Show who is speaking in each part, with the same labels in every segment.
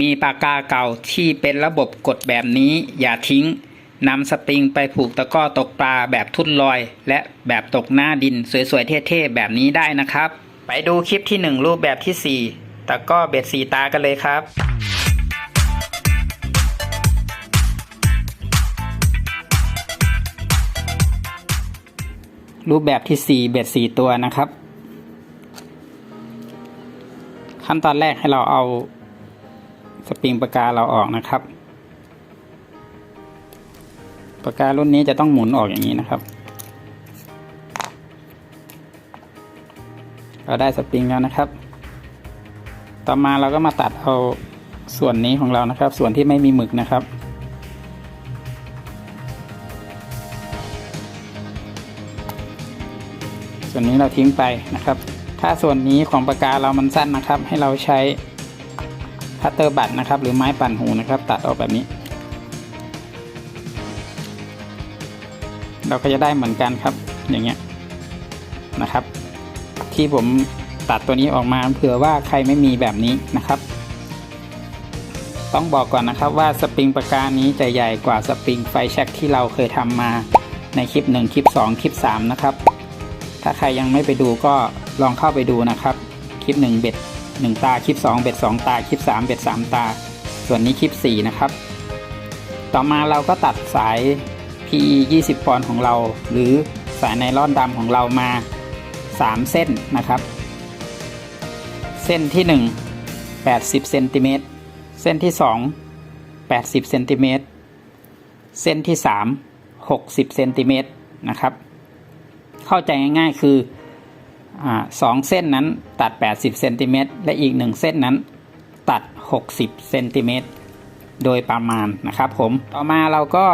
Speaker 1: มีปากกาเก่าที่เป็นระบบกดแบบนี้อย่าทิ้งนำสปริงไปผูกตะก้อตกปลาแบบทุ่นลอย และแบบตกหน้าดินสวยๆเท่ๆแบบนี้ได้นะครับ ไปดูคลิปที่หนึ่งรูปแบบที่สี่ตะก้อเบ็ดสีตากันเลยครับรูปแบบที่สี่เบ็ดสี่ตัวนะครับ ขั้นตอนแรกให้เราเอา สปริงปากกาเราออกนะครับปากการุ่นนี้จะต้องหมุนออกอย่างนี้นะครับ เราได้สปริงแล้วนะครับ ต่อมาเราก็มาตัดเอาส่วนนี้ของเรานะครับ ส่วนที่ไม่มีหมึกนะครับส่วนนี้เราทิ้งไปนะครับ ถ้าส่วนนี้ของปากกาเรามันสั้นนะครับ ให้เราใช้ คัตเตอร์บัตนะครับ หรือไม้ปั่นหูนะครับ ตัดออกแบบนี้ เราก็จะได้เหมือนกันครับ อย่างเงี้ยนะครับ ที่ผมตัดตัวนี้ออกมาเผื่อว่าใครไม่มีแบบนี้นะครับ ต้องบอกก่อนนะครับว่าสปริงปากกานี้จะใหญ่กว่าสปริงไฟแช็กที่เราเคยทำมาในคลิป 1 คลิป 2 คลิป 3 นะครับ ถ้าใครยังไม่ไปดูก็ลองเข้าไปดูนะครับ คลิป 1 เบ็ด 1 ตา คลิป 2 เบ็ด 2 ตา คลิป 3 เบ็ด 3 ตา ส่วนนี้คลิป 4 นะครับ ต่อมาเราก็ตัดสาย PE 20 ปอนด์ของเรา หรือสายไนลอนดำของเรามา 3 เส้นนะครับ เส้นที่ 1 80เซนติเมตร เส้นที่ 2 80เซนติเมตร เส้นที่ 3 60เซนติเมตรนะครับ เข้าใจง่ายๆคือ สองเส้นนั้นตัด 80เซนติเมตรและอีกหนึ่งเส้นนั้นตัด 60เซนติเมตรโดยประมาณนะครับผมต่อมาเราก็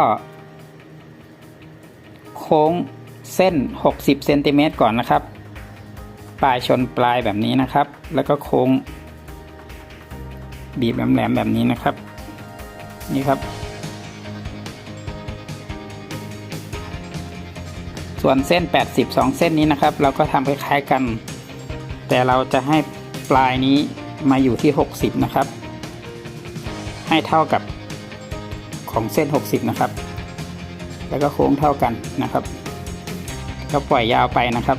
Speaker 1: โค้งเส้น 60เซนติเมตรก่อนนะครับ ปลายชนปลายแบบนี้นะครับ แล้วก็โค้ง บีบแหลมๆแบบนี้นะครับ นี่ครับ ส่วนเส้น 80 2 เส้นนี้นะครับ เราก็ทำคล้ายๆกัน แต่เราจะให้ปลายนี้มาอยู่ที่ 60 นะครับ ให้เท่ากับของเส้น 60 นะครับ แล้วก็โค้งเท่ากันนะครับ ก็ปล่อยยาวไปนะครับ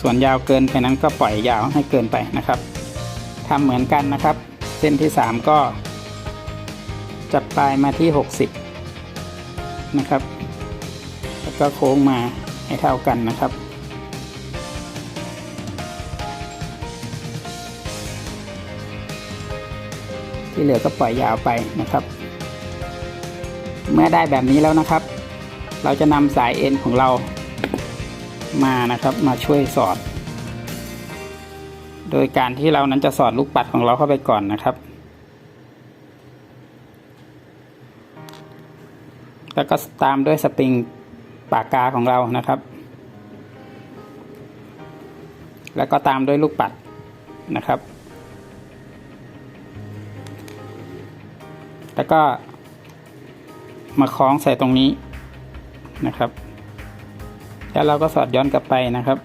Speaker 1: ส่วนยาวเกินไปนั้นก็ปล่อยยาวให้เกินไปนะครับทำเหมือนกันนะครับ เส้นที่ 3 ก็จับปลายมาที่ 60 นะครับ แล้วก็โค้งมา ให้เท่ากันนะครับที่เหลือก็ปล่อยยาวไปนะครับ เมื่อได้แบบนี้แล้วนะครับ เราจะนำสายเอ็นของเรามานะครับมาช่วยสอด โดยการที่เรานั้นจะสอดลูกปัดของเราเข้าไปก่อนนะครับ แล้วก็ตามด้วยสปริง ปากกาของเรานะครับ แล้วก็ตามด้วยลูกปัดนะครับ แล้วก็มาคล้องใส่ตรงนี้นะครับ แล้วเราก็สอดย้อนกลับไปนะครับ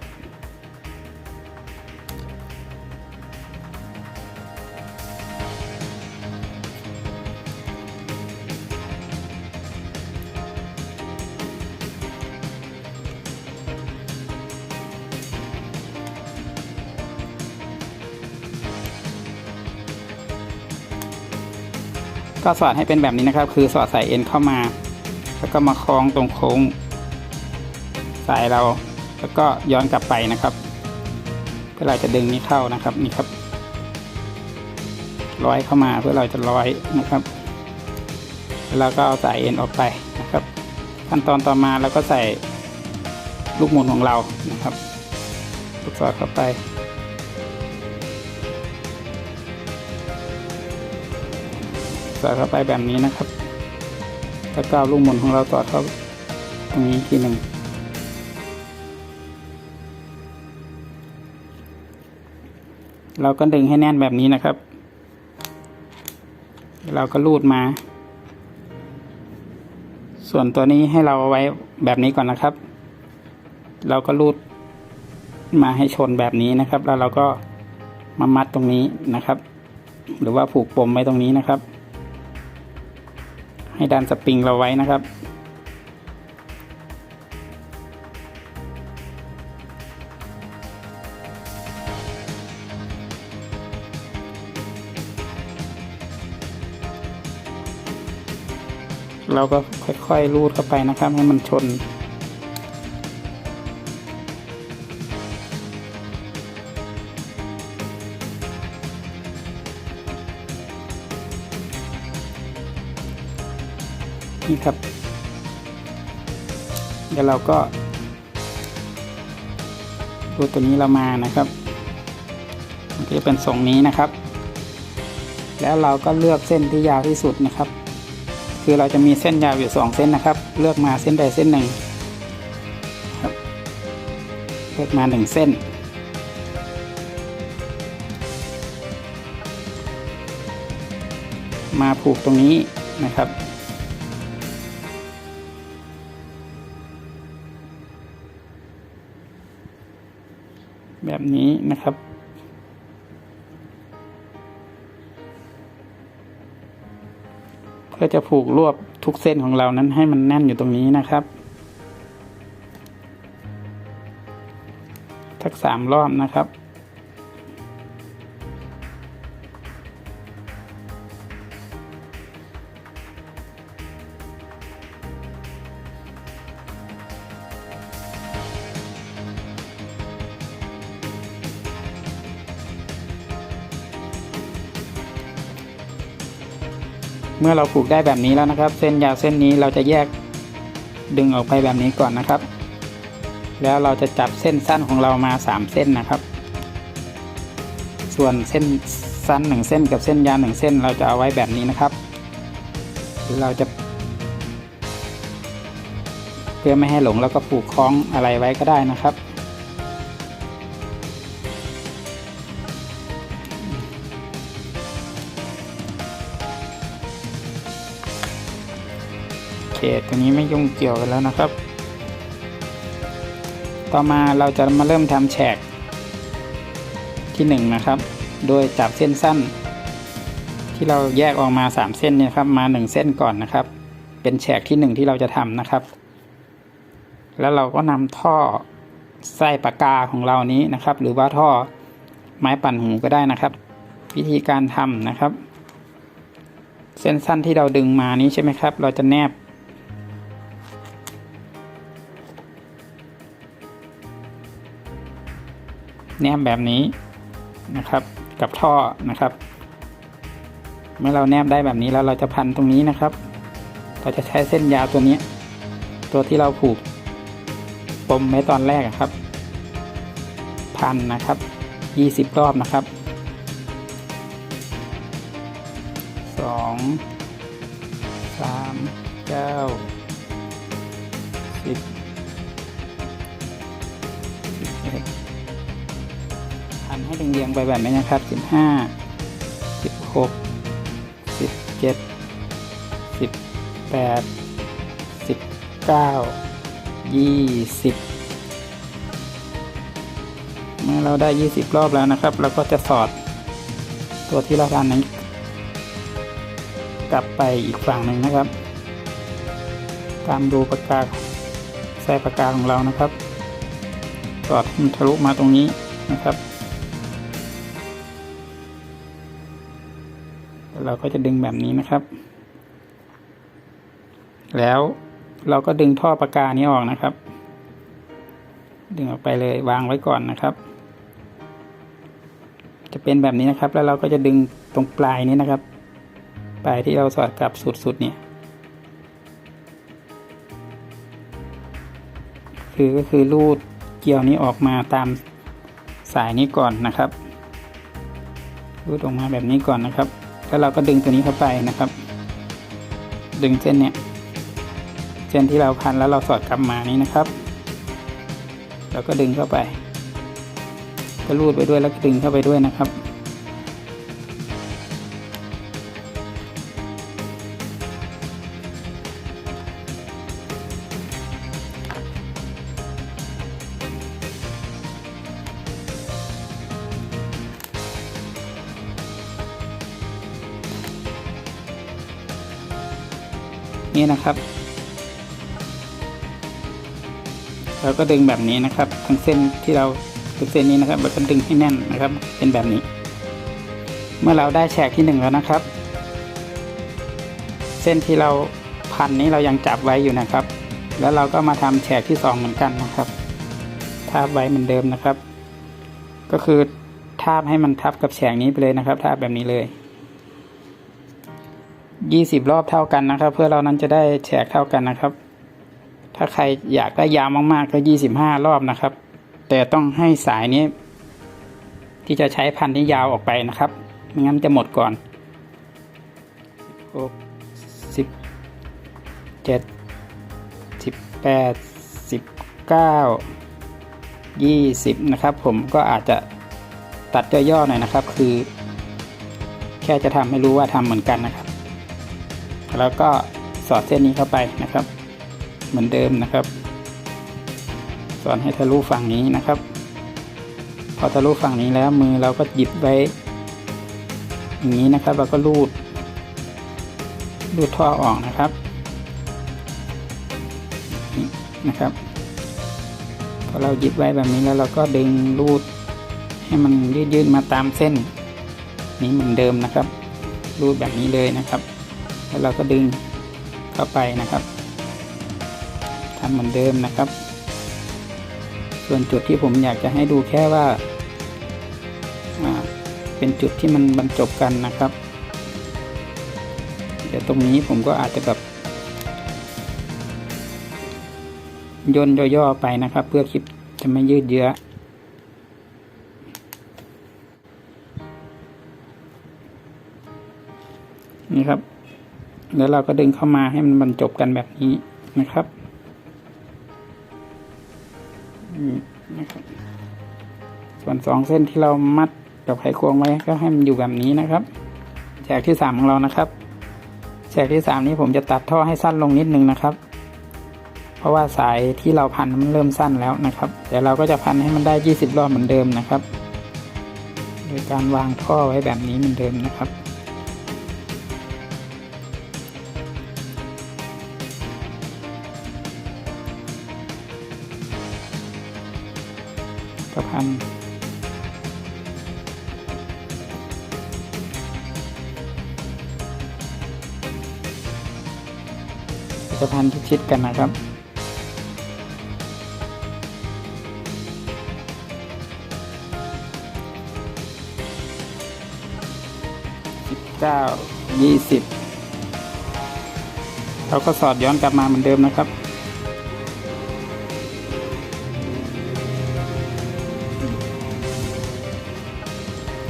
Speaker 1: ก็สอดให้เป็นแบบนี้นะครับ คือสอดสายเอ็นเข้ามา แล้วก็มาคล้องตรงโค้งสายเรา แล้วก็ย้อนกลับไปนะครับเพื่อเราจะดึงนี้เข้านะครับนี่ครับ ร้อยเข้ามาเพื่อเราจะร้อยนะครับแล้วก็เอาสายเอ็นออกไปนะครับ ขั้นตอนต่อมาเราก็ใส่ลูกหมุนของเรานะครับลูกสอดเข้าไป อดเข้าไปแบบนี้นะครับ แล้วก็เอาลูกหมุนของเราสอดเข้าตรงนี้ทีหนึ่งเราก็ดึงให้แน่นแบบนี้นะครับ เราก็ลูดมา ส่วนตัวนี้ให้เราเอาไว้แบบนี้ก่อนนะครับ เราก็ลูดมาให้ชนแบบนี้นะครับ แล้วเราก็มามัดตรงนี้นะครับ หรือว่าผูกปมไว้ตรงนี้นะครับ ให้ดันสปริงเราไว้นะครับ เราก็ค่อยๆรูดเข้าไปนะครับ ให้มันชน นี่ครับ เดี๋ยวเราก็รูตัวนี้เรามานะครับมันก็จะเป็นทรงนี้นะครับ แล้วเราก็เลือกเส้นที่ยาวที่สุดนะครับ คือเราจะมีเส้นยาวอยู่สองเส้นนะครับ เลือกมาเส้นใดเส้นหนึ่งครับเลือกมาหนึ่งเส้น มาผูกตรงนี้นะครับ นี้นะครับ เพื่อจะผูกรวบทุกเส้นของเรานั้นให้มันแน่นอยู่ตรงนี้นะครับทักสามรอบนะครับ เมื่อเราผูกได้แบบนี้แล้วนะครับ เส้นยาวเส้นนี้เราจะแยกดึงออกไปแบบนี้ก่อนนะครับ แล้วเราจะจับเส้นสั้นของเรามาสามเส้นนะครับ ส่วนเส้นสั้นหนึ่งเส้นกับเส้นยาวหนึ่งเส้นเราจะเอาไว้แบบนี้นะครับหรือเราจะ เพื่อไม่ให้หลงแล้วก็ผูกคล้องอะไรไว้ก็ได้นะครับ โอเคตัวนี้ไม่ยุ่งเกี่ยวกันแล้วนะครับ ต่อมาเราจะมาเริ่มทำแฉกที่1นนะครับ โดยจับเส้นสั้น ที่เราแยกออกมา 3 เส้นเนี่ยครับมา 1 เส้นก่อนนะครับ เป็นแฉกที่ 1 ที่เราจะทำนะครับ แล้วเราก็นำท่อไส้ปากกาของเรานี้นะครับ หรือว่าท่อไม้ปั่นหูก็ได้นะครับ วิธีการทำนะครับ เส้นสั้นที่เราดึงมานี้ใช่ไหมครับ เราจะแนบ แนบแบบนี้นะครับ กับท่อนะครับ เมื่อเราแนบได้แบบนี้แล้วเราจะพันตรงนี้นะครับ เราจะใช้เส้นยาวตัวนี้ตัวที่เราผูกปมไว้ตอนแรกครับ พันนะครับ 20 รอบนะครับ 2 3 9ันให้เรียงๆไปแบบนี้นะครับสิบห้าสิบหกสิบเจ็ดสิบแปดสิบเก้ายี่สิบเมื่อเราได้ยี่สิบรอบแล้วนะครับ เราก็จะสอดตัวที่เราทานนั้นกลับไปอีกฝั่งหนึ่งนะครับ ตามดูปากกาใส่ปากกาของเรานะครับ สอดทะลุมาตรงนี้นะครับ เราก็จะดึงแบบนี้นะครับ แล้วเราก็ดึงท่อปากกานี้ออกนะครับ ดึงออกไปเลยวางไว้ก่อนนะครับ จะเป็นแบบนี้นะครับ แล้วเราก็จะดึงตรงปลายนี้นะครับ ปลายที่เราสอดกลับสุดๆเนี่ยคือก็คือรูดเกี่ยวนี้ออกมาตามสายนี้ก่อนนะครับรูดออกมาแบบนี้ก่อนนะครับ แล้วเราก็ดึงตัวนี้เข้าไปนะครับ ดึงเส้นเนี่ย เส้นที่เราพันแล้วเราสอดกลับมานี้นะครับ เราก็ดึงเข้าไป ก็รูดไปด้วยแล้วก็ดึงเข้าไปด้วยนะครับ นี่นะครับ เราก็ดึงแบบนี้นะครับทั้งเส้นที่เราคือเส้นนี้นะครับเราก็ดึงให้แน่นนะครับ เป็นแบบนี้ เมื่อเราได้แฉกที่หนึ่งแล้วนะครับ เส้นที่เราพันนี้เรายังจับไว้อยู่นะครับ แล้วเราก็มาทำแฉกที่สองเหมือนกันนะครับทาบไว้เหมือนเดิมนะครับ ก็คือทาบให้มันทับกับแฉกนี้ไปเลยนะครับทาบแบบนี้เลย ยี่สิบรอบเท่ากันนะครับ เพื่อเรานั้นจะได้แฉกเท่ากันนะครับ ถ้าใครอยากได้ยาวมากๆก็ยี่สิบห้ารอบนะครับ แต่ต้องให้สายนี้ ที่จะใช้พันนี้ยาวออกไปนะครับไม่งั้นจะหมดก่อนหกสิบเจ็ดสิบแปดสิบเก้ายี่สิบนะครับ ผมก็อาจจะตัดย่อๆหน่อยนะครับ คือ แค่จะทำให้รู้ว่าทำเหมือนกันนะครับ แล้วก็สอดเส้นนี้เข้าไปนะครับ เหมือนเดิมนะครับ สอนให้ทะลุฝั่งนี้นะครับ พอทะลุฝั่งนี้แล้วมือเราก็หยิบไว้ อย่างนี้นะครับเราก็รูดรูดท่อออกนะครับนะครับพอเราหยิบไว้แบบนี้แล้วเราก็ดึงรูดให้มันยืดๆมาตามเส้น นี้เหมือนเดิมนะครับ รูดแบบนี้เลยนะครับ แล้วเราก็ดึงเข้าไปนะครับทำเหมือนเดิมนะครับ ส่วนจุดที่ผมอยากจะให้ดูแค่ว่าเป็นจุดที่มันบรรจบกันนะครับ เดี๋ยวตรงนี้ผมก็อาจจะแบบย่นย่อๆไปนะครับ เพื่อคลิปจะไม่ยืดเยื้อนี่ครับ แล้วเราก็ดึงเข้ามาให้มันบรรจบกันแบบนี้นะครับนะครับ ส่วนสองเส้นที่เรามัดกับไขควงไว้ก็ให้มันอยู่แบบนี้นะครับแฉกที่สามของเรานะครับแฉกที่สามนี้ผมจะตัดท่อให้สั้นลงนิดนึงนะครับ เพราะว่าสายที่เราพันมันเริ่มสั้นแล้วนะครับแต่เราก็จะพันให้มันได้ยี่สิบรอบเหมือนเดิมนะครับ โดยการวางท่อไว้แบบนี้เหมือนเดิมนะครับ ก็พันจะพันชิดกันนะครับสิบเก้ายี่สิบเราก็สอดย้อนกลับมาเหมือนเดิมนะครับ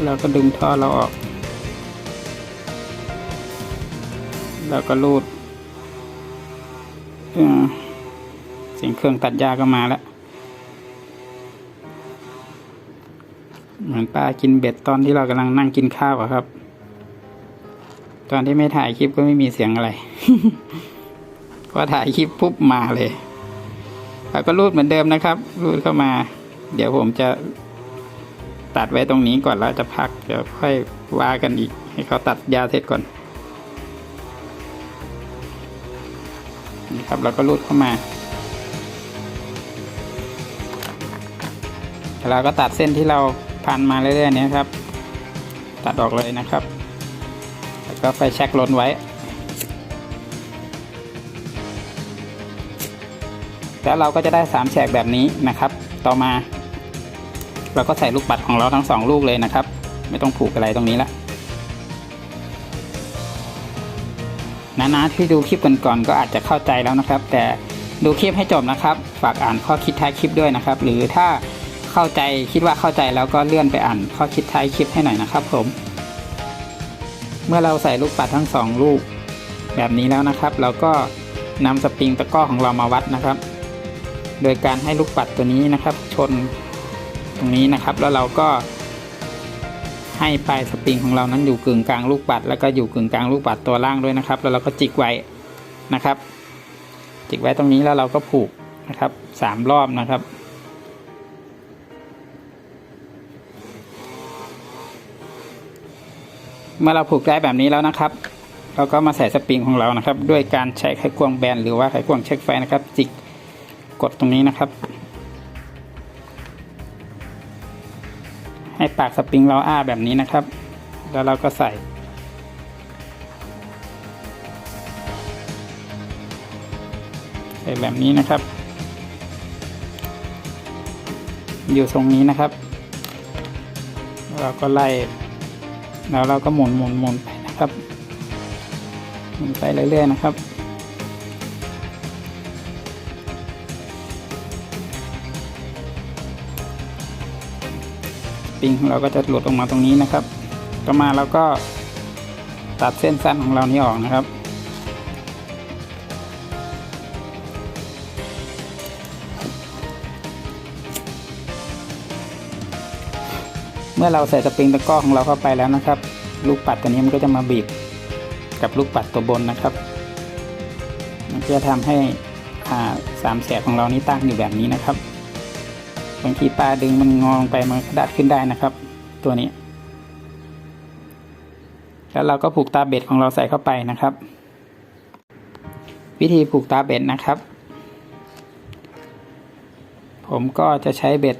Speaker 1: เราก็ดึงท่อเราออก แล้วก็รูดเอ่อเสียงเครื่องตัดหญ้าก็มาแล้ว เหมือนป้ากินเบ็ดตอนที่เรากำลังนั่งกินข้าวอะครับ ตอนที่ไม่ถ่ายคลิปก็ไม่มีเสียงอะไรพอถ่ายคลิปปุ๊บมาเลยแล้วก็รูดเหมือนเดิมนะครับ รูดเข้ามา เดี๋ยวผมจะ ตัดไว้ตรงนี้ก่อนแล้วจะพักเดี๋ยวค่อยว่ากันอีก ให้เขาตัดยาเสร็จก่อนนี่ครับเราก็รูดเข้ามาเราก็ตัดเส้นที่เราพันมาเรื่อยๆนี้ครับ ตัดออกเลยนะครับ แล้วก็ไฟแช็กลนไว้แล้วเราก็จะได้สามแฉกแบบนี้นะครับ ต่อมา เราก็ใส่ลูกปัดของเราทั้งสองลูกเลยนะครับ ไม่ต้องผูกอะไรตรงนี้ละนาๆที่ดูคลิปก่อนๆก็อาจจะเข้าใจแล้วนะครับ แต่ดูคลิปให้จบนะครับ ฝากอ่านข้อคิดท้ายคลิปด้วยนะครับ หรือถ้าเข้าใจคิดว่าเข้าใจแล้วก็เลื่อนไปอ่านข้อคิดท้ายคลิปให้หน่อยนะครับ ผม เมื่อเราใส่ลูกปัดทั้งสองลูก แบบนี้แล้วนะครับ เราก็นำสปริงตะก้อของเรามาวัดนะครับ โดยการให้ลูกปัดตัวนี้นะครับ ชน ตรงนี้นะครับ แล้วเราก็ให้ปลายสปริงของเรานั้นอยู่กึ่งกลางลูกปัด แล้วก็อยู่กึ่งกลางลูกปัดตัวล่างด้วยนะครับ แล้วเราก็จิกไว้นะครับ จิกไว้ตรงนี้แล้วเราก็ผูกนะครับสามรอบนะครับเมื่อเราผูกได้แบบนี้แล้วนะครับ เราก็มาใส่สปริงของเรานะครับ ด้วยการใช้ไขควงแบนหรือว่าไขควงเช็คไฟนะครับ จิกกดตรงนี้นะครับ ให้ปากสปริงเราอ้าแบบนี้นะครับ แล้วเราก็ใส่ใส่แบบนี้นะครับ อยู่ตรงนี้นะครับ เราก็ไล่ แล้วเราก็หมุนหมุนหมุนไปนะครับ หมุนไปเรื่อยๆนะครับ ริงของเราก็จะหลุดออกมาตรงนี้นะครับ ต่อมาเราก็ตัดเส้นสั้นของเรานี้ออกนะครับ เมื่อเราใส่สปริงตะกร้อของเราเข้าไปแล้วนะครับ ลูกปัดตัวนี้มันก็จะมาบีบกับลูกปัดตัวบนนะครับ มันจะทำให้อ่าสามแสบของเรานี้ตั้งอยู่แบบนี้นะครับ บางทีปลาดึงมันงอลงไปมันดัดขึ้นได้นะครับ ตัวนี้ แล้วเราก็ผูกตาเบ็ดของเราใส่เข้าไปนะครับ วิธีผูกตาเบ็ดนะครับ ผมก็จะใช้เบ็ด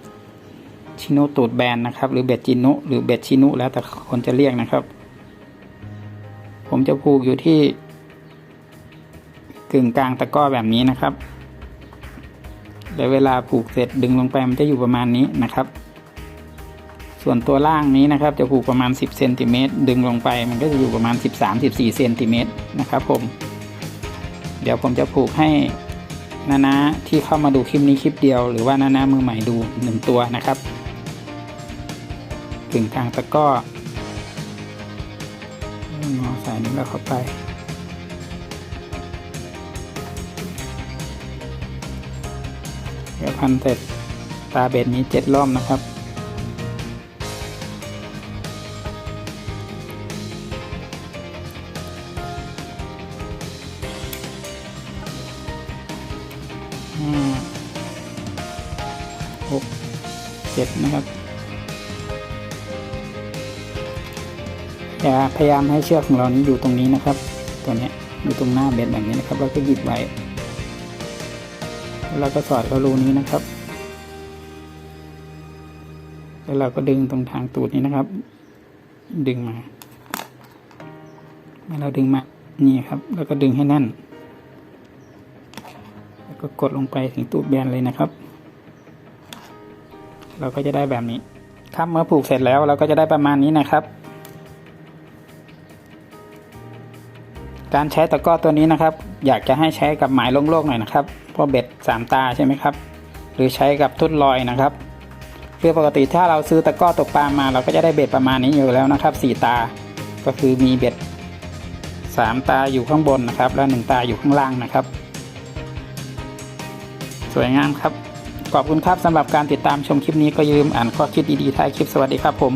Speaker 1: ชินุตูดแบนนะครับ หรือเบ็ดจินุหรือเบ็ดชินุแล้วแต่คนจะเรียกนะครับ ผมจะผูกอยู่ที่กึ่งกลางตะกร้อแบบนี้นะครับ แล้วเวลาผูกเสร็จดึงลงไปมันจะอยู่ประมาณนี้นะครับ ส่วนตัวล่างนี้นะครับจะผูกประมาณ 10เซนติเมตรดึงลงไปมันก็จะอยู่ประมาณ 13-14เซนติเมตรนะครับผม เดี๋ยวผมจะผูกให้นานาที่เข้ามาดูคลิปนี้คลิปเดียว หรือว่านานามือใหม่ดูหนึ่งตัวนะครับกึ่งกลางตะก้องอสายนี้แล้วเข้าไป เดี๋ยวพันเสร็จตาเบ็ดนี้เจ็ดรอบนะครับ ห้าหกเจ็ดนะครับ อย่าพยายามให้เชือกของเรานี้อยู่ตรงนี้นะครับ ตัวนี้อยู่ตรงหน้าเบ็ดแบบนี้นะครับเราก็หยิบไว้ แล้วเราก็สอดเข้ารูนี้นะครับ แล้วเราก็ดึงตรงทางตูดนี้นะครับ ดึงมาเมื่อเราดึงมานี่ครับ แล้วก็ดึงให้แน่น แล้วก็กดลงไปถึงตูดแบนเลยนะครับ เราก็จะได้แบบนี้ ครับเมื่อผูกเสร็จแล้วเราก็จะได้ประมาณนี้นะครับ การใช้ตะก้อตัวนี้นะครับ อยากจะให้ใช้กับหมายโล่งๆหน่อยนะครับเพราะเบ็ดสามตาใช่ไหมครับ หรือใช้กับทุ่นลอยนะครับคือปกติถ้าเราซื้อตะก้อตกปลามา เราก็จะได้เบ็ดประมาณนี้อยู่แล้วนะครับสี่ตา ก็คือมีเบ็ดสามตาอยู่ข้างบนนะครับ แล้วหนึ่งตาอยู่ข้างล่างนะครับ สวยงามครับ ขอบคุณครับสำหรับการติดตามชมคลิปนี้ก็อย่าลืมอ่านข้อคิดดีๆท้ายคลิปสวัสดีครับผม